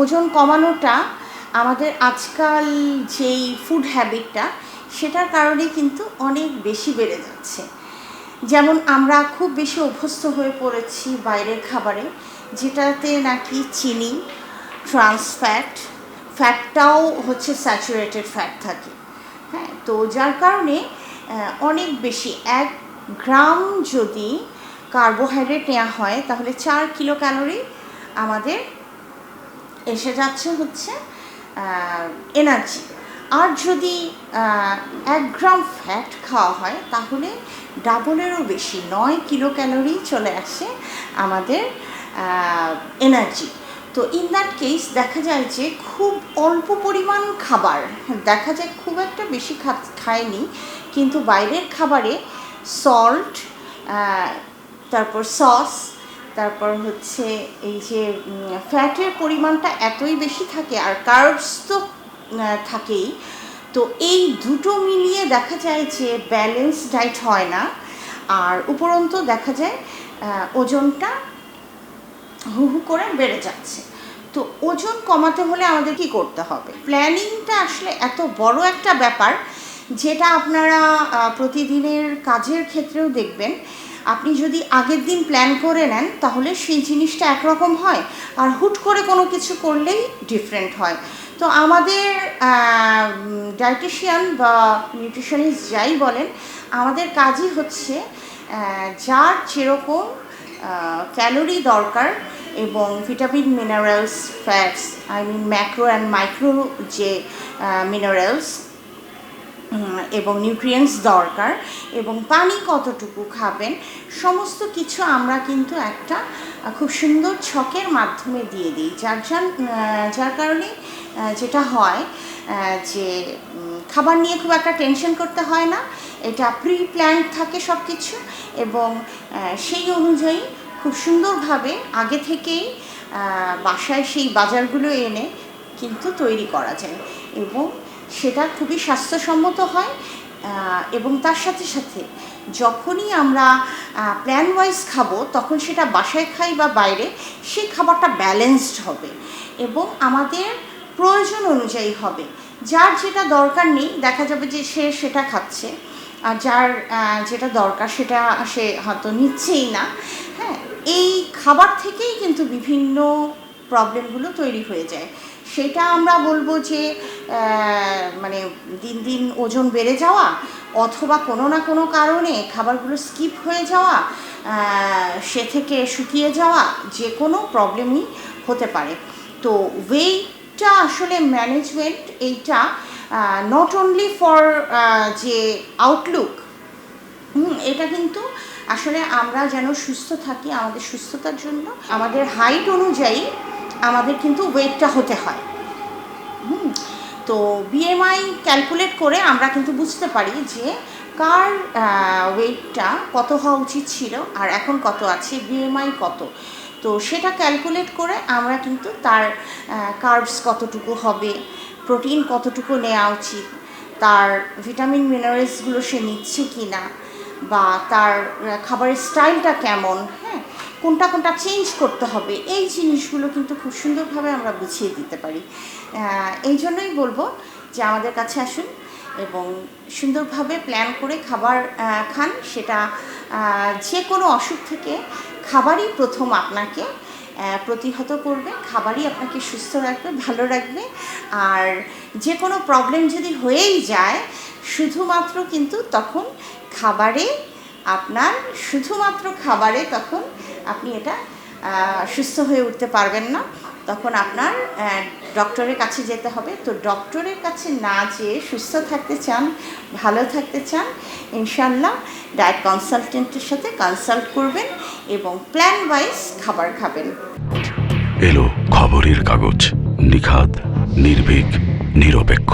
ওজন কমানোটা আমাদের আজকাল যেই ফুড হ্যাবিটটা সেটার কারণে কিন্তু অনেক বেশি বেড়ে যাচ্ছে। যেমন আমরা খুব বেশি অভ্যস্ত হয়ে পড়েছি বাইরের খাবারে, যেটাতে নাকি চিনি ট্রান্স ফ্যাট ফ্যাটটাও হচ্ছে স্যাচুরেটেড ফ্যাট থাকে। হ্যাঁ তো যার কারণে অনেক বেশি, এক গ্রাম যদি কার্বোহাইড্রেট নেওয়া হয়, তাহলে চার কিলো ক্যালোরি আমাদের এসে যাচ্ছে হচ্ছে এনার্জি আর যদি এক গ্রাম ফ্যাট খাওয়া হয়, তাহলে ডাবলেরও বেশি, নয় কিলো ক্যালোরি চলে আসে আমাদের এনার্জি তো ইন দ্যাট কেস দেখা যায় যে খুব অল্প পরিমাণ খাবার, দেখা যায় খুব একটা বেশি খায়নি, কিন্তু বাইরের খাবারে সল্ট তারপর সস তারপর হচ্ছে এই যে ফ্যাটের পরিমাণটা এতই বেশি থাকে আর কার্বস তো থাকেই, তো এই দুটো মিলিয়ে দেখা যায় যে ব্যালেন্স ডায়েট হয় না। আর উপরন্তু দেখা যায় ওজনটা হু হু করে বেড়ে যাচ্ছে। তো ওজন কমাতে হলে আমাদের কি করতে হবে? প্ল্যানিংটা আসলে এত বড় একটা ব্যাপার, যেটা আপনারা প্রতিদিনের কাজের ক্ষেত্রেও দেখবেন আপনি যদি আগের দিন প্ল্যান করে নেন, তাহলে সেই জিনিসটা একরকম হয়। আর হুট করে কোনো কিছু করলেই ডিফারেন্ট হয়। তো আমাদের ডায়েটিশিয়ান বা নিউট্রিশনিস্ট যাই বলেন, আমাদের কাজই হচ্ছে যার যেরকম ক্যালোরি দরকার এবং vitamin minerals fats I mean macro and micro যে মিনারেলস এবং নিউট্রিয়েন্টস দরকার এবং পানি কতটুকু খাবেন, সমস্ত কিছু আমরা কিন্তু একটা খুব সুন্দর ছকের মাধ্যমে দিয়ে দিই। যার যার কারণে যেটা হয় যে খাবার নিয়ে খুব একটা টেনশন করতে হয় না। এটা প্রি প্ল্যান থাকে সব কিছু এবং সেই অনুযায়ী খুব সুন্দরভাবে আগে থেকেই বাসায় সেই বাজারগুলো এনে কিন্তু তৈরি করা যায় এবং সেটা খুবই স্বাস্থ্যসম্মত হয় এবং তার সাথে সাথে যখনই আমরা প্ল্যান ওয়াইজ খাব, তখন সেটা বাসায় খাই বা বাইরে সেই খাবারটা ব্যালেন্সড হবে এবং আমাদের প্রয়োজন অনুযায়ী হবে। যার যেটা দরকার নেই, দেখা যাবে যে সে সেটা খাচ্ছে, আর যার যেটা দরকার সেটা সে হয়তো নিচ্ছেই না। হ্যাঁ এই খাবার থেকেই কিন্তু বিভিন্ন প্রবলেমগুলো তৈরি হয়ে যায়। সেটা আমরা বলব যে মানে দিন দিন ওজন বেড়ে যাওয়া অথবা কোনো না কোনো কারণে খাবারগুলো স্কিপ হয়ে যাওয়া সে থেকে শুকিয়ে যাওয়া যে কোনো প্রবলেমই হতে পারে। তো ওয়েটটা আসলে ম্যানেজমেন্ট এইটা নট অনলি ফর যে আউটলুক এটা কিন্তু আসলে আমরা যেন সুস্থ থাকি, আমাদের সুস্থতার জন্য, আমাদের হাইট অনুযায়ী আমাদের কিন্তু ওয়েটটা হতে হয়। হুম, তো বিএমআই ক্যালকুলেট করে আমরা কিন্তু বুঝতে পারি যে কার ওয়েটটা কত হওয়া উচিত ছিল আর এখন কত আছে বিএমআই কত। তো সেটা ক্যালকুলেট করে আমরা কিন্তু তার কার্বস কতটুকু হবে প্রোটিন কতটুকু নেওয়া উচিত, তার ভিটামিন মিনারেলসগুলো সে নিচ্ছে কি না বা তার খাবারের স্টাইলটা কেমন কোনটা কোনটা চেঞ্জ করতে হবে, এই জিনিসগুলো কিন্তু খুব সুন্দরভাবে আমরা বুঝিয়ে দিতে পারি। এই জন্যই বলব যে আমাদের কাছে আসুন এবং সুন্দরভাবে প্ল্যান করে খাবার খান। সেটা যে কোনো অসুখ থেকে খাবারই প্রথম আপনাকে প্রতিহত করবে, খাবারই আপনাকে সুস্থ রাখবে, ভালো রাখবে। আর যে কোনো প্রবলেম যদি হয়েই যায়, শুধুমাত্র কিন্তু তখন খাবারে আপনার শুধুমাত্র খাবারে তখন আপনি এটা সুস্থ হয়ে উঠতে পারবেন না। তখন আপনার ডক্টরের কাছে যেতে হবে। তো ডক্টরের কাছে না যেয়ে সুস্থ থাকতে চান, ভালো থাকতে চান ইনশাল্লাহ ডায়েট কনসালটেন্টের সাথে কনসাল্ট করবেন এবং প্ল্যান ওয়াইজ খাবার খাবেন। এলো খবরের কাগজ, নিখাদ, নির্ভীক, নিরপেক্ষ।